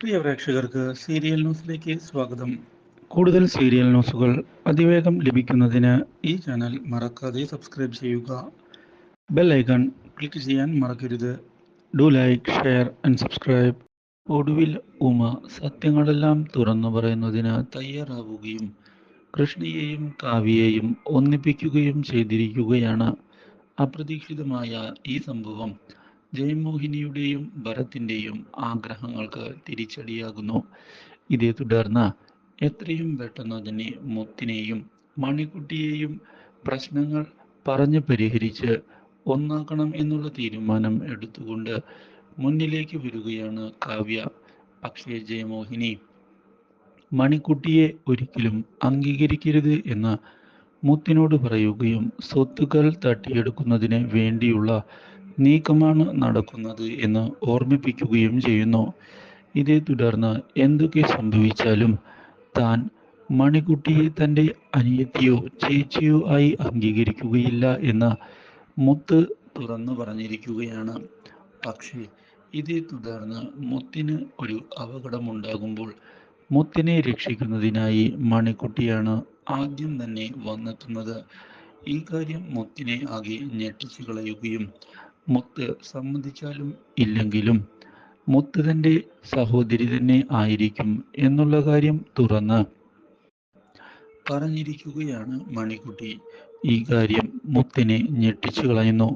പ്രിയ പ്രേക്ഷകർക്ക് സീരിയൽ ന്യൂസിലേക്ക് സ്വാഗതം. കൂടുതൽ സീരിയൽ ന്യൂസുകൾ അതിവേഗം ലഭിക്കുന്നതിന് ഈ ചാനൽ മറക്കാതെ സബ്സ്ക്രൈബ് ചെയ്യുക. ബെൽ ഐക്കൺ ക്ലിക്ക് ചെയ്യാൻ മറക്കരുത്. Do like share and subscribe. ഒടുവിൽ ഉമ സത്യങ്ങളെല്ലാം തുറന്നു പറയുന്നതിന് തയ്യാറാവുകയും കൃഷ്ണയെയും കാവ്യയെയും ഒന്നിപ്പിക്കുകയും ചെയ്തിരിക്കുകയാണ്. അപ്രതീക്ഷിതമായ ഈ സംഭവം ജയമോഹിനിയുടെയും ഭരത്തിന്റെയും ആഗ്രഹങ്ങൾക്ക് തിരിച്ചടിയാകുന്നു. ഇതേ തുടർന്ന് എത്രയും പെട്ടെന്ന് തന്നെ മുത്തിനെയും മണിക്കുട്ടിയെയും പ്രശ്നങ്ങൾ പറഞ്ഞ് പരിഹരിച്ച് ഒന്നാക്കണം എന്നുള്ള തീരുമാനം എടുത്തുകൊണ്ട് മുന്നിലേക്ക് വരികയാണ് കാവ്യ. പക്ഷേ ജയമോഹിനി മണിക്കുട്ടിയെ ഒരിക്കലും അംഗീകരിക്കരുത് എന്ന് മുത്തിനോട് പറയുകയും സ്വത്തുക്കൾ തട്ടിയെടുക്കുന്നതിന് വേണ്ടിയുള്ള നീക്കമാണ് നടക്കുന്നത് എന്ന് ഓർമ്മിപ്പിക്കുകയും ചെയ്യുന്നു. ഇതേ തുടർന്ന് എന്തൊക്കെ സംഭവിച്ചാലും താൻ മണിക്കുട്ടിയെ തന്റെ അനിയത്തിയോ ചേച്ചിയോ ആയി അംഗീകരിക്കുകയില്ല എന്ന് മുത്ത് തുറന്നു പറഞ്ഞിരിക്കുകയാണ്. പക്ഷേ ഇതേ തുടർന്ന് മുത്തിന് ഒരു അപകടമുണ്ടാകുമ്പോൾ മുത്തിനെ രക്ഷിക്കുന്നതിനായി മണിക്കുട്ടിയാണ് ആദ്യം തന്നെ വന്നെത്തുന്നത്. ഈ കാര്യം മുത്തിനെ ആകെ ഞെട്ടിച്ചു കളയുകയും മുത്ത് സമ്മതിച്ചാലും ഇല്ലെങ്കിലും മുത്ത് തന്റെ സഹോദരി തന്നെ ആയിരിക്കും എന്നുള്ള കാര്യം തുറന്ന് പറഞ്ഞിരിക്കുകയാണ് മണിക്കുട്ടി. ഈ കാര്യം മുത്തിനെ ഞെട്ടിച്ചു കളയുന്നു.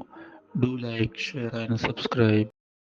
Do like share and subscribe